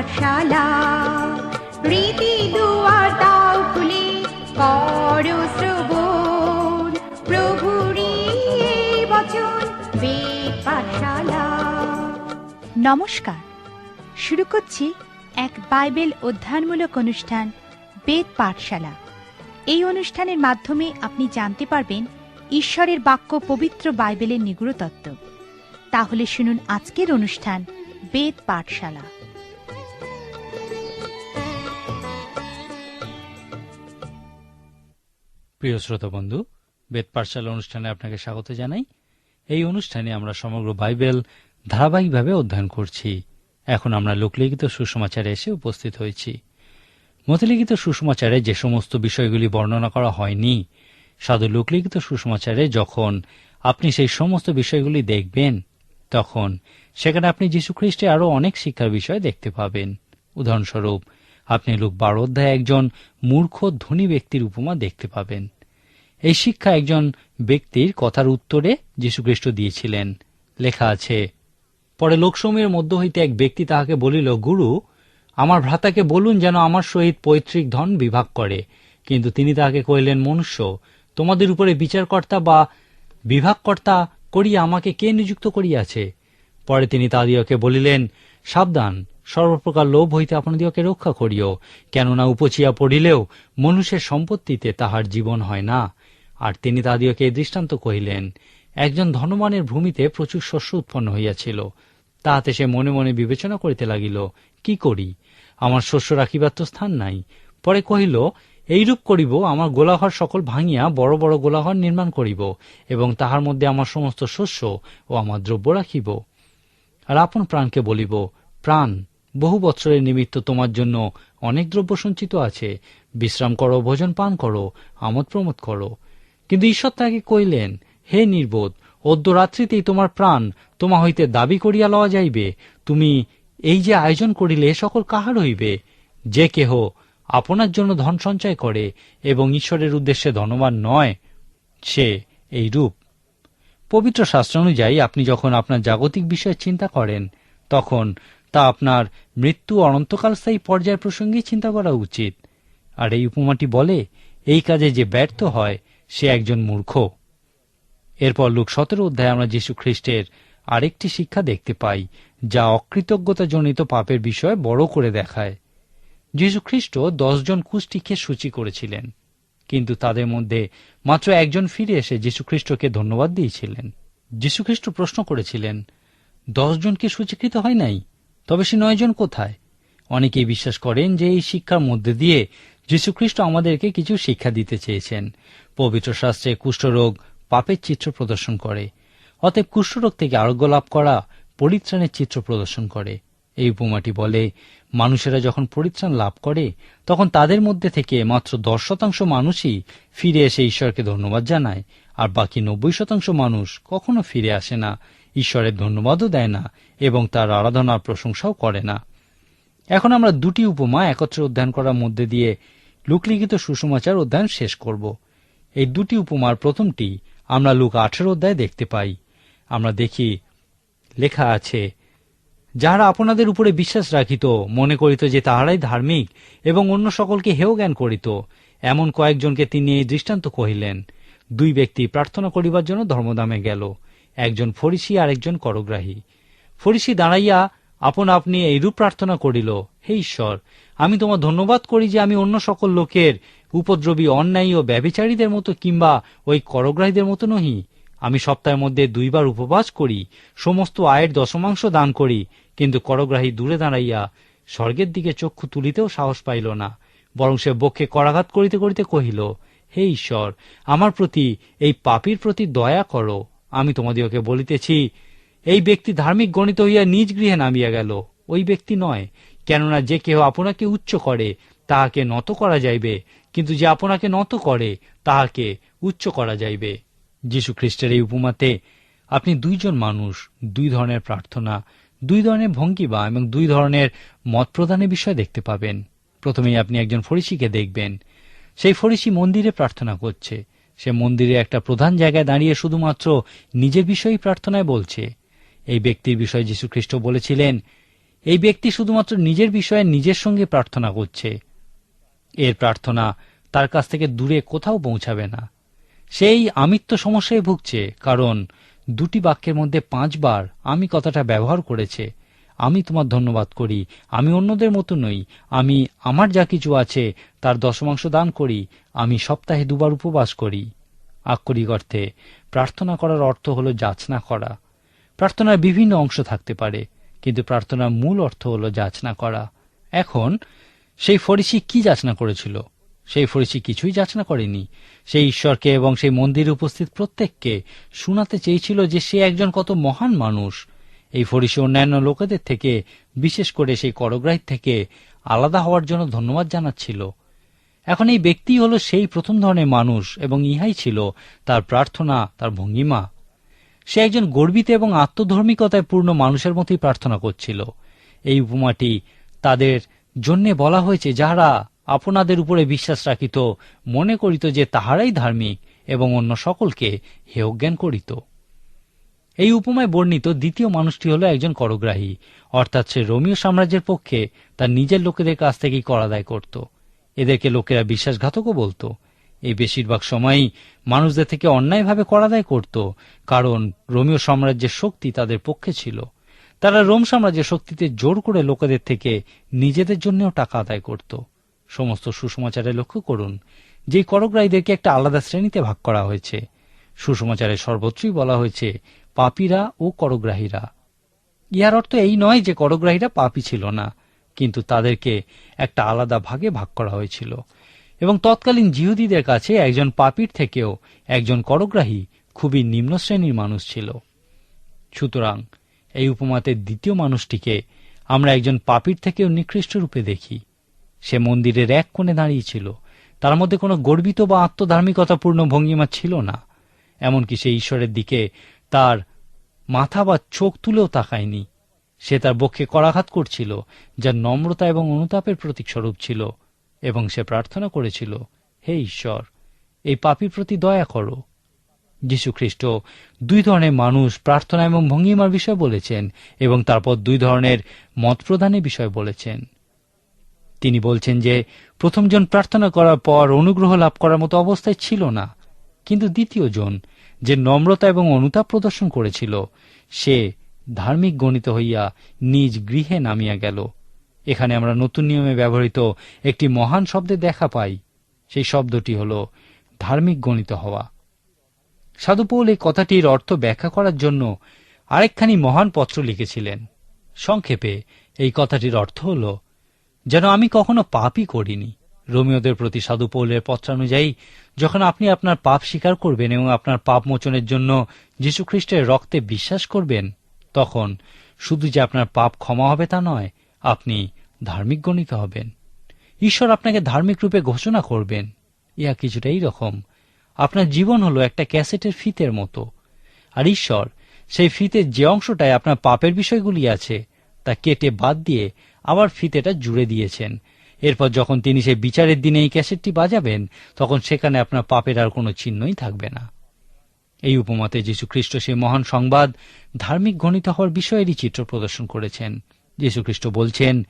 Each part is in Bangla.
পাঠশালা। রীতি দুয়ার দাও খুলে করো শ্রবণ। প্রভুরই এই বচন বেদ পাঠশালা। নমস্কার। শুরু করছি এক বাইবেল অধ্যয়নমূলক অনুষ্ঠান, বেদ পাঠশালা। এই অনুষ্ঠানের মাধ্যমে আপনি জানতে পারবেন ঈশ্বরের বাক্য পবিত্র বাইবেলের নিগুড় তত্ত্ব। তাহলে শুনুন আজকের অনুষ্ঠান, বেদ পাঠশালা। প্রিয় শ্রোতা বন্ধু, বেদ অনুষ্ঠানে আপনাকে স্বাগত জানাই। এই অনুষ্ঠানে আমরা সমগ্র বাইবেল ধারাবাহিকভাবে অধ্যয়ন করছি। এখন আমরা লোকলিখিত সুসমাচারে এসে উপস্থিত হয়েছি। মতিলিখিত সুসমাচারে যে সমস্ত বিষয়গুলি বর্ণনা করা হয়নি, সাধু লোকলিখিত সুসমাচারে যখন আপনি সেই সমস্ত বিষয়গুলি দেখবেন, তখন সেখানে আপনি যীশুখ্রিস্টে আরও অনেক শিক্ষার বিষয় দেখতে পাবেন। উদাহরণস্বরূপ আপনি লোক বারো অধ্যায় একজন মূর্খ ধনী ব্যক্তির উপমা দেখতে পাবেন। এই শিক্ষা একজন ব্যক্তির কথার উত্তরে যীশুখ্রিস্ট দিয়েছিলেন। লেখা আছে, পরে লোকসময়ের মধ্য হইতে এক ব্যক্তি তাহাকে বলিল, গুরু, আমার ভ্রাতাকে বলুন যেন আমার সহিত পৈতৃক ধন বিভাগ করে। কিন্তু তিনি তাহাকে কহিলেন, মনুষ্য, তোমাদের উপরে বিচারকর্তা বা বিভাগকর্তা করিয়া আমাকে কে নিযুক্ত করিয়াছে পরে তিনি তাদিওকে বলিলেন, সাবধান সর্বপ্রকার লোভ হইতে আপনাদিওকে রক্ষা করিও। কেননা উপচিয়া পড়িলেও মনুষ্যের সম্পত্তিতে তাহার জীবন হয় না। আর তিনি তাদিওকে দৃষ্টান্ত কহিলেন, একজন ধনবানের ভূমিতে প্রচুর শস্য উৎপন্ন হইয়াছিল। তাহাতে সে মনে মনে বিবেচনা করিতে লাগিল, কি করি? আমার শস্য রাখিবার তো স্থান নাই। পরে কহিল, এইরূপ করিব, আমার গোলাঘর সকল ভাঙিয়া বড় বড় গোলাঘর নির্মাণ করিব এবং তাহার মধ্যে আমার সমস্ত শস্য ও আমার দ্রব্য রাখিব। আর আপন প্রাণকে বলিব, প্রাণ বহু বৎসরের নিমিত্ত তোমার জন্য অনেক দ্রব্য সঞ্চিত আছে। বিশ্রাম করো, ভোজন পান করো, আমোদ প্রমোদ করো। কিন্তু ঈশ্বর তাকে কইলেন, হে নির্বোধ অদ্য রাত্রিতেই তোমার প্রাণ তোমা হইতে দাবি করিয়া লওয়া যাইবে। তুমি এই যে আয়োজন করিলে সকল কাহার হইবে? যে কেহ আপনার জন্য ধন সঞ্চয় করে এবং ঈশ্বরের উদ্দেশ্যে ধনবান নয়, সে এই রূপ। পবিত্র শাস্ত্র অনুযায়ী আপনি যখন আপনার জাগতিক বিষয়ে চিন্তা করেন, তখন তা আপনার মৃত্যু অনন্তকাল স্থায়ী পর্যায়ের প্রসঙ্গে চিন্তা করা উচিত। আর এই উপমাটি বলে, এই কাজে যে ব্যর্থ হয়, সে একজন মূর্খ। এরপর লোক সতেরো অধ্যায়ে আমরা যীশু খ্রিস্টের আরেকটি শিক্ষা দেখতে পাই, যা অকৃতজ্ঞতাজনিত পাপের বিষয়ে বড় করে দেখায়। যীশুখ্রিস্ট দশজন কুষ্টিকে সূচি করেছিলেন, কিন্তু তাদের মধ্যে মাত্র একজন ফিরে এসে যীশুখ্রিস্টকে ধন্যবাদ দিয়েছিলেন। যীশুখ্রিস্ট প্রশ্ন করেছিলেন, দশজন কি সূচীকৃত হয় নাই? তবে সে নয়জন কোথায়? অনেকেই বিশ্বাস করেন যে এই শিক্ষার মধ্যে দিয়ে যীশুখ্রিস্ট আমাদেরকে কিছু শিক্ষা দিতে চেয়েছেন। পবিত্র শাস্ত্রে কুষ্ঠরোগ পাপের চিত্র প্রদর্শন করে। অতএব কুষ্ঠরোগ থেকে আরোগ্য লাভ করা পরিত্রাণের চিত্র প্রদর্শন করে। এই উপমাটি বলে, মানুষেরা যখন পরিত্রাণ লাভ করে, তখন তাদের মধ্যে থেকে মাত্র দশ শতাংশ মানুষই ফিরে এসে ঈশ্বরকে ধন্যবাদ জানায়, আর বাকি নব্বই শতাংশ মানুষ কখনো ফিরে আসে না। ঈশ্বরের ধন্যবাদও দেয় না এবং তার আরাধনার প্রশংসাও করে না। এখন আমরা দুটি উপমা একত্রে অধ্যয়ন করার মধ্যে দিয়ে লুকলিখিত সুসমাচার অধ্যয়ন শেষ করব। এই দুটি উপমার প্রথমটি আমরা লুক আঠেরো অধ্যায় দেখতে পাই। আমরা দেখি, লেখা আছে, যাহারা আপনাদের উপরে বিশ্বাস রাখিত, মনে করিত যে তাহারাই ধার্মিক এবং অন্য সকলকে হেয় জ্ঞান করিত, এমন কয়েকজনকে তিনি এই দৃষ্টান্ত কহিলেন। দুই ব্যক্তি প্রার্থনা করিবার জন্য ধর্মদামে গেল। একজন ফরিসি আর একজন করগ্রাহী। ফরিসি দাঁড়াইয়া আপন আপনি এইরূপ প্রার্থনা করিল, হে ঈশ্বর, আমি তোমার ধন্যবাদ করি যে আমি অন্য সকল লোকের উপদ্রবী, অন্যায়ী ও ব্যভিচারীদের মতো কিংবা ওই করগ্রাহীদের মতো নহি। আমি সপ্তাহের মধ্যে দুইবার উপবাস করি, সমস্ত আয়ের দশমাংশ দান করি, কিন্তু করগ্রাহী দূরে দাঁড়াইয়া স্বর্গের দিকে চক্ষু তুলিতেও সাহস পাইল না, বরং সে বক্ষে করাঘাত করিতে করিতে কহিল, হে ঈশ্বর, আমার প্রতি, এই পাপীর প্রতি দয়া করো। আমি তোমাদিওকে বলিতেছি, এই ব্যক্তি ধার্মিক গণিত হইয়া নিজ গৃহে নামিয়া গেল। ওই ব্যক্তি নয়, কেননা যে কেহ আপনাকে উচ্চ করে, তাহাকে নত করা যাইবে। কিন্তু যে আপনাকে নত করে, তাহাকে উচ্চ করা যাইবে। যীশু খ্রিস্টের এই উপমাতে আপনি দুইজন মানুষ, দুই ধরনের প্রার্থনা, দুই ধরনের ভঙ্গিবা এবং দুই ধরনের মত প্রদানের বিষয় দেখতে পাবেন। প্রথমেই আপনি একজন ফরিসিকে দেখবেন। সেই ফরিসি মন্দিরে প্রার্থনা করছে। সে মন্দিরে একটা প্রধান জায়গায় দাঁড়িয়ে শুধুমাত্র নিজের বিষয়ই প্রার্থনায় বলছে। এই ব্যক্তির বিষয়ে যীশু খ্রিস্ট বলেছিলেন, এই ব্যক্তি শুধুমাত্র নিজের বিষয়ে নিজের সঙ্গে প্রার্থনা করছে। এর প্রার্থনা তার কাছ থেকে দূরে কোথাও পৌঁছাবে না। সেই আমিত্ব সমস্যায় ভুগছে, কারণ দুটি বাক্যের মধ্যে পাঁচবার আমি কথাটা ব্যবহার করেছে। আমি তোমার ধন্যবাদ করি। আমি অন্যদের মতো নই। আমি আমার যা কিছু আছে, তার দশমাংশ দান করি। আমি সপ্তাহে দুবার উপবাস করি। আক্ষরিক অর্থে, প্রার্থনা করার অর্থ হল যাচনা করা। প্রার্থনার বিভিন্ন অংশ থাকতে পারে, কিন্তু প্রার্থনার মূল অর্থ হলো যাচনা করা। এখন, সেই ফরিসি কি যাচনা করেছিল? সেই ফরিসি কিছুই যাচনা করেনি। সেই ঈশ্বরকে এবং সেই মন্দিরে উপস্থিত প্রত্যেককে শোনাতে চেয়েছিল যে সে একজন কত মহান মানুষ। এই ফরিসি অন্যান্য লোকেদের থেকে, বিশেষ করে সেই করগ্রাহীর থেকে আলাদা হওয়ার জন্য ধন্যবাদ জানাচ্ছিল। এখন এই ব্যক্তি হলো সেই প্রথম ধরনের মানুষ এবং ইহাই ছিল তার প্রার্থনা, তার ভঙ্গিমা। সে একজন গর্বিত এবং আত্মধর্মিকতায় পূর্ণ মানুষের মতোই প্রার্থনা করছিল। এই উপমাটি তাদের জন্যে বলা হয়েছে যাহারা আপনাদের উপরে বিশ্বাস রাখিত, মনে করিত যে তাহারাই ধার্মিক এবং অন্য সকলকে হেয়জ্ঞান করিত। এই উপমায় বর্ণিত দ্বিতীয় মানুষটি হলো একজন করগ্রাহী। অর্থাৎ সে রোমীয় সাম্রাজ্যের পক্ষে তার নিজের লোকেদের কাছ থেকেই করাদায় করত। এদেরকে লোকেরা বিশ্বাসঘাতকও বলতো। এই বেশিরভাগ সময়ই মানুষদের থেকে অন্যায়ভাবে করাদায় করত, কারণ রোমীয় সাম্রাজ্যের শক্তি তাদের পক্ষে ছিল। তারা রোম সাম্রাজ্যের শক্তিতে জোর করে লোকেদের থেকে নিজেদের জন্যও টাকা আদায় করত। সমস্ত সুসমাচারে লক্ষ্য করুন যে করগ্রাহীদেরকে একটা আলাদা শ্রেণীতে ভাগ করা হয়েছে। সুসমাচারে সর্বত্রই বলা হয়েছে পাপীরা ও করগ্রাহীরা। ইহার অর্থ এই নয় যে করগ্রাহীরা পাপী ছিল না, কিন্তু তাদেরকে একটা আলাদা ভাগে ভাগ করা হয়েছিল। এবং তৎকালীন জিহুদীদের কাছে একজন পাপীর থেকেও একজন করগ্রাহী খুবই নিম্ন শ্রেণির মানুষ ছিল। সুতরাং এই উপমাতে দ্বিতীয় মানুষটিকে আমরা একজন পাপীর থেকেও নিকৃষ্ট রূপে দেখি। সে মন্দিরের এক কোণে দাঁড়িয়েছিল তার মধ্যে কোনো গর্বিত বা আত্মধার্মিকতাপূর্ণ ভঙ্গিমা ছিল না। এমনকি সে ঈশ্বরের দিকে তার মাথা বা চোখ তুলেও তাকায়নি। সে তার বক্ষে করাঘাত করছিল, যা নম্রতা এবং অনুতাপের প্রতীক স্বরূপ ছিল, এবং সে প্রার্থনা করেছিল, হে ঈশ্বর, এই পাপীর প্রতি দয়া করো। যীশুখ্রিস্ট দুই ধরনের মানুষ প্রার্থনা এবং ভঙ্গিমার বিষয় বলেছেন, এবং তারপর দুই ধরনের মত প্রদানের বিষয় বলেছেন। তিনি বলছেন যে, প্রথমজন প্রার্থনা করার পর অনুগ্রহ লাভ করার মতো অবস্থায় ছিল না, কিন্তু দ্বিতীয় জন যে নম্রতা এবং অনুতাপ প্রদর্শন করেছিল, সে ধার্মিক গণিত হইয়া নিজ গৃহে নামিয়া গেল। এখানে আমরা নতুন নিয়মে ব্যবহৃত একটি মহান শব্দে দেখা পাই। সেই শব্দটি হল ধার্মিক গণিত হওয়া। সাধুপৌল এই কথাটির অর্থ ব্যাখ্যা করার জন্য আরেকখানি মহান পত্র লিখেছিলেন। সংক্ষেপে এই কথাটির অর্থ হল, যেন আমি কখনো পাপই করিনি। রোমিওদের প্রতি সাধু পৌলের পত্রানুযায়ী, যখন আপনি আপনার পাপ স্বীকার করবেন এবং আপনার পাপ মোচনের জন্য যীশুখ্রিস্টের রক্তে বিশ্বাস করবেন, তখন শুধু যে আপনার পাপ ক্ষমা হবে তা নয়, আপনি ধার্মিক গণিত হবেন। ঈশ্বর আপনাকে ধার্মিক রূপে ঘোষণা করবেন। ইহা কিছুটা রকম। আপনার জীবন হলো একটা ক্যাসেটের ফিতের মতো। আর ঈশ্বর, সেই ফিতের যে অংশটায় আপনার পাপের বিষয়গুলি আছে, তা কেটে বাদ দিয়ে আবার ফিতেটা জুড়ে দিয়েছেন। এরপর যখন তিনি সেই বিচারের দিনে এই ক্যাসেটটি বাজাবেন, তখন সেখানে আপনার পাপের আর কোনো চিহ্নই থাকবে না। এই উপমাতে যীশুখ্রিস্ট সেই মহান সংবাদ, ধার্মিক গণিত হওয়ার বিষয়েরই চিত্র প্রদর্শন করেছেন। যীশুখ্রিস্ট বলছেন,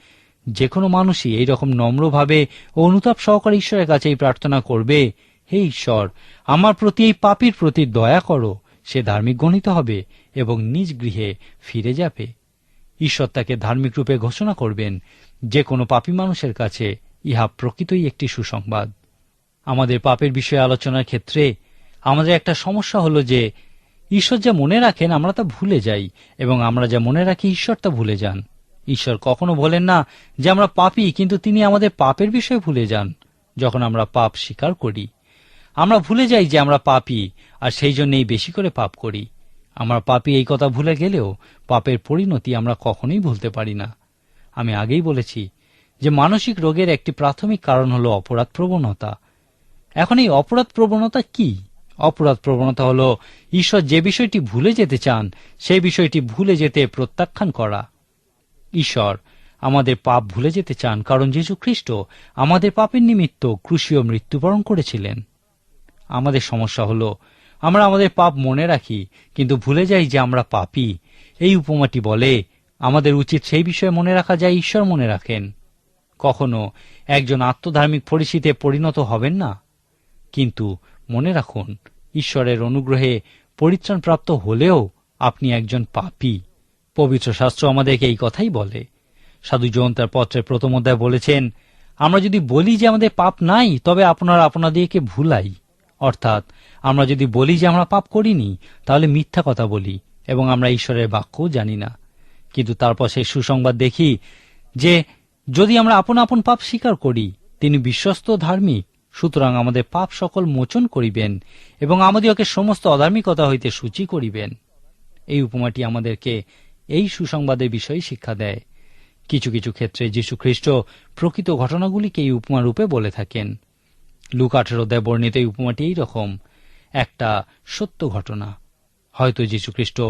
যে কোনো মানুষই এইরকম নম্রভাবে ও অনুতাপ সহকারে ঈশ্বরের কাছে এই প্রার্থনা করবে, হে ঈশ্বর, আমার প্রতি এই পাপির প্রতি দয়া করো, সে ধার্মিক গণিত হবে এবং নিজ গৃহে ফিরে যাবে। ঈশ্বর তাকে ধার্মিক রূপে ঘোষণা করবেন। যে কোনো পাপী মানুষের কাছে ইহা প্রকৃতই একটি সুসংবাদ। আমাদের পাপের বিষয়ে আলোচনার ক্ষেত্রে আমাদের একটা সমস্যা হলো যে, ঈশ্বর যা মনে রাখেন, আমরা তা ভুলে যাই এবং আমরা যা মনে রাখি, ঈশ্বর তা ভুলে যান। ঈশ্বর কখনো বলেন না যে, আমরা পাপি, কিন্তু তিনি আমাদের পাপের বিষয়ে ভুলে যান, যখন আমরা পাপ স্বীকার করি। আমরা ভুলে যাই যে, আমরা পাপি, আর সেই জন্যেই বেশি করে পাপ করি। আমরা পাপি এই কথা ভুলে গেলেও পাপের পরিণতি আমরা কখনোই ভুলতে পারি না। আমি আগেই বলেছি যে মানসিক রোগের একটি প্রাথমিক কারণ হলো অপরাধ প্রবণতা। এখন এই অপরাধ প্রবণতা কি? অপরাধ প্রবণতা হলো ঈশ্বর যে বিষয়টি ভুলে যেতে চান, সেই বিষয়টি ভুলে যেতে প্রত্যাখ্যান করা। ঈশ্বর, আমাদের পাপ ভুলে যেতে চান কারণ যীশু খ্রিস্ট আমাদের পাপের নিমিত্ত ক্রুশীয় মৃত্যুবরণ করেছিলেন। আমাদের সমস্যা হলো আমরা আমাদের পাপ মনে রাখি, কিন্তু ভুলে যাই যে আমরা পাপী। এই উপমাটি বলে, আমাদের উচিত সেই বিষয়ে মনে রাখা যায় ঈশ্বর মনে রাখেন। কখনো একজন আত্মধার্মিক পরিচিতে পরিণত হবেন না? কিন্তু মনে রাখুন, ঈশ্বরের অনুগ্রহে পরিত্রাণপ্রাপ্ত হলেও আপনি একজন পাপী। পবিত্র শাস্ত্র আমাদেরকে এই কথাই বলে। সাধু জন তার পত্রের প্রথম অধ্যায় বলেছেন, আমরা যদি বলি যে আমাদের পাপ নাই, তবে আপনারা আপনাদেরকে ভুলাই। অর্থাৎ আমরা যদি বলি যে আমরা পাপ করিনি, তাহলে মিথ্যা কথা বলি এবং আমরা ঈশ্বরের বাক্যও জানি না। কিন্তু তারপর সেই সুসংবাদ দেখি যে যদি আমরা আপন আপন পাপ স্বীকার করি, তিনি বিশ্বস্ত ধার্মিক, সুতরাং আমাদের পাপ সকল মোচন করিবেন এবং আমাদিওকে সমস্ত অধার্মিকতা হইতে সূচি করিবেন। এই উপমাটি আমাদেরকে এই সুসংবাদের বিষয়ে শিক্ষা দেয়। কিছু কিছু ক্ষেত্রে যীশু খ্রিস্ট প্রকৃত ঘটনাগুলিকে এই উপমা রূপে বলে থাকেন। লুক আঠেরো অধ্যায় বর্ণিত এই উপমাটি এইরকম একটা সত্য ঘটনা। হয়তো যীশু খ্রিস্ট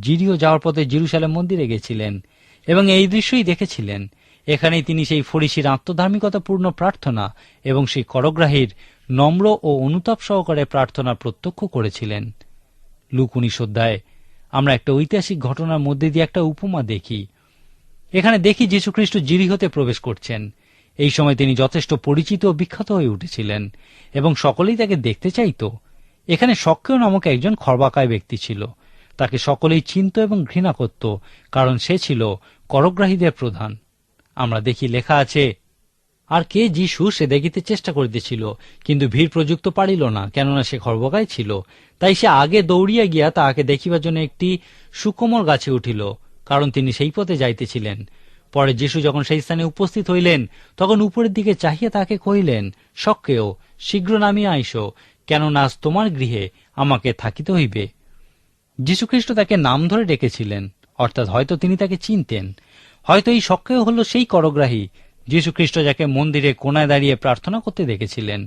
জিরিও যাওয়ার পথে জিরুসালেম মন্দিরে গেছিলেন এবং এই দৃশ্যই দেখেছিলেন। এখানেই তিনি সেই ফরিসির আত্মধার্মিকতাপূর্ণ প্রার্থনা এবং সেই করগ্রাহীর নম্র ও অনুতাপ সহকারে প্রার্থনা প্রত্যক্ষ করেছিলেন। লুক উনিশ অধ্যায় আমরা একটা ঐতিহাসিক ঘটনার মধ্যে দিয়ে একটা উপমা দেখি। এখানে দেখি যীশুখ্রিস্ট জিরিহতে প্রবেশ করছেন। এই সময় তিনি যথেষ্ট পরিচিত ও বিখ্যাত হয়ে উঠেছিলেন, এবং সকলেই তাকে দেখতে চাইত। এখানে সক্রিয় নামক একজন খর্বাকায় ব্যক্তি ছিল। তাকে সকলেই চিনত এবং ঘৃণা করত, কারণ সে ছিল করগ্রাহীদের প্রধান। আমরা দেখি লেখা আছে, আর কে যিশু সে দেখিতে চেষ্টা করিতেছিল, কিন্তু ভিড় প্রযুক্ত পারিল না, কেননা সে খর্বকায় ছিল। তাই সে আগে দৌড়িয়া গিয়া তাহাকে দেখিবার জন্য একটি সুকোমল গাছে উঠিল, কারণ তিনি সেই পথে যাইতেছিলেন। পরে যিশু যখন সেই স্থানে উপস্থিত হইলেন, তখন উপরের দিকে চাহিয়া তাকে কহিলেন সক্কেও শীঘ্র নামিয়া আইসো, কেননা আজ তোমার গৃহে আমাকে থাকিতে হইবে। যীশুখ্রিস্ট তাকে নাম ধরে ডেকেছিলেন, অর্থাৎ হয়তো তিনি তাকে চিনতেন। হয়তো এই সক্রিয় হল সেই করগ্রাহী, যীশুখ্রিস্ট যাকে মন্দিরে কোনায় দাঁড়িয়ে প্রার্থনা করতে দেখেছিলেন।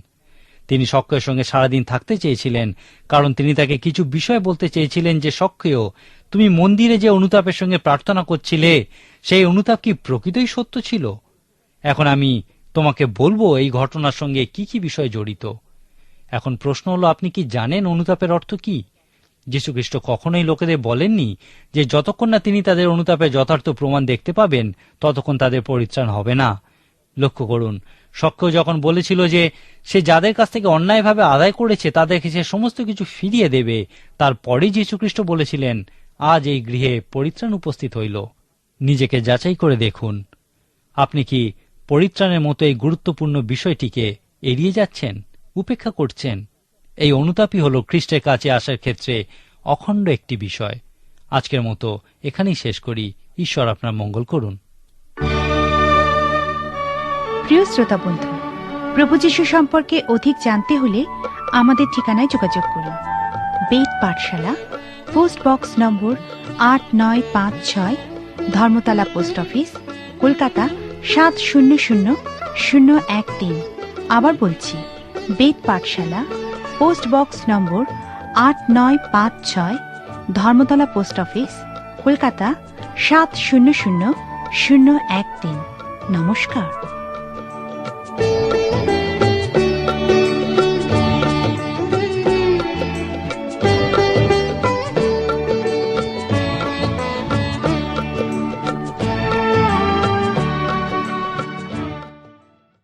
তিনি সক্রিয়ের সঙ্গে সারাদিন থাকতে চেয়েছিলেন, কারণ তিনি তাকে কিছু বিষয় বলতে চেয়েছিলেন যে, সক্রিয়, তুমি মন্দিরে যে অনুতাপের সঙ্গে প্রার্থনা করছিলে, সেই অনুতাপ কি প্রকৃতই সত্য ছিল? এখন আমি তোমাকে বলব, এই ঘটনার সঙ্গে কি কি বিষয় জড়িত? এখন প্রশ্ন হলো, আপনি কি জানেন অনুতাপের অর্থ কি? যীশুখ্রিস্ট কখনোই লোকেদের বলেননি যে, যতক্ষণ না তিনি তাদের অনুতাপের যথার্থ প্রমাণ দেখতে পাবেন, ততক্ষণ তাদের পরিত্রাণ হবে না। লক্ষ্য করুন সক্ষ যখন বলেছিল যে সে যাদের কাছ থেকে অন্যায়ভাবে আদায় করেছে, তাদেরকে সে সমস্ত কিছু ফিরিয়ে দেবে, তারপরেই যীশুখ্রিস্ট বলেছিলেন, আজ এই গৃহে পরিত্রাণ উপস্থিত হইল। নিজেকে যাচাই করে দেখুন। আপনি কি পরিত্রাণের মতো এই গুরুত্বপূর্ণ বিষয়টিকে এড়িয়ে যাচ্ছেন, উপেক্ষা করছেন? এই অনুতাপই হল খ্রিস্টের কাছে আসার ক্ষেত্রে অখণ্ড একটি বিষয়। আজকের মতো এখানেই শেষ করি। ঈশ্বর আপনার মঙ্গল করুন। প্রিয় শ্রোতা বন্ধু, প্রভু যীশু সম্পর্কে অধিক জানতে হলে আমাদের ঠিকানায় যোগাযোগ করুন। বেদ পাঠশালা, পোস্ট বক্স নম্বর আট নয় পাঁচ ছয়, ধর্মতলা পোস্ট অফিস, কলকাতা সাত শূন্য শূন্য শূন্য এক তিন। আবার বলছি, বেদ পাঠশালা, পোস্ট বক্স নম্বর আট নয় পাঁচ ছয়, ধর্মতলা পোস্ট অফিস, কলকাতা সাত শূন্য শূন্য শূন্য এক তিন। নমস্কার।